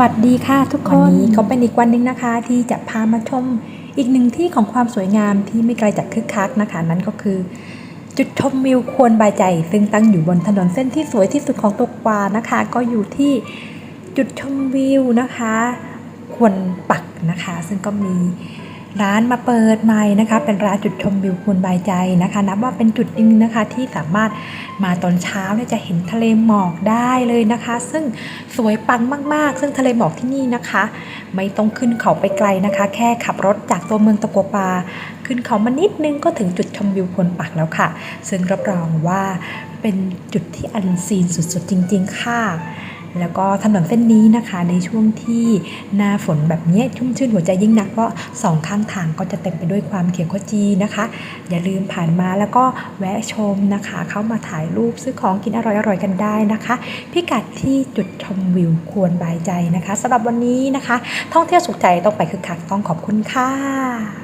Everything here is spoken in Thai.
วัสดีค่ะทุกคนวันนี้ก็เป็นอีกวันหนึ่งนะคะ ที่จะพามาชมอีกหนึ่งที่ของความสวยงามที่ไม่ไกลจากคึกคักนะคะ นั่นก็คือ จุดชมวิวควรบายใจ ซึ่งตั้งอยู่บนถนนเส้นที่สวยที่สุดของตัวกวานะคะ ก็อยู่ที่จุดชมวิวนะคะ ควรปักนะคะ ซึ่งก็มี ร้านมาเปิดใหม่นะคะ เป็นร้านจุดชมวิวควรบายใจนะคะ นับว่าเป็นจุดนึงนะคะที่สามารถมาตอนเช้าเนี่ยจะเห็นทะเลหมอกได้เลยนะคะ ซึ่งสวยปังมาก ๆ ซึ่งทะเลหมอกที่นี่นะคะ ไม่ต้องขึ้นเขาไปไกลนะคะ แค่ขับรถจากตัวเมืองตะกัวปา ขึ้นเขามานิดนึงก็ถึงจุดชมวิวควรปักแล้วค่ะ ซึ่งรับรองว่าเป็นจุดที่อันซีนสุด ๆ จริง ๆ ค่ะ แล้วก็ถนนเส้นนี้นะคะในช่วงที่หน้าฝนแบบนี้ชุ่มชื่นหัวใจยิ่งนัก เพราะสองข้างทางก็จะเต็มไปด้วยความเขียวขจีนะคะ อย่าลืมผ่านมาแล้วก็แวะชมนะคะ เข้ามาถ่ายรูปซื้อของกินอร่อยๆกันได้นะคะ พิกัดที่จุดชมวิวควรบายใจนะคะสำหรับวันนี้นะคะ ท่องเที่ยวสุขใจต้องไปคึกคักต้องขอบคุณค่ะ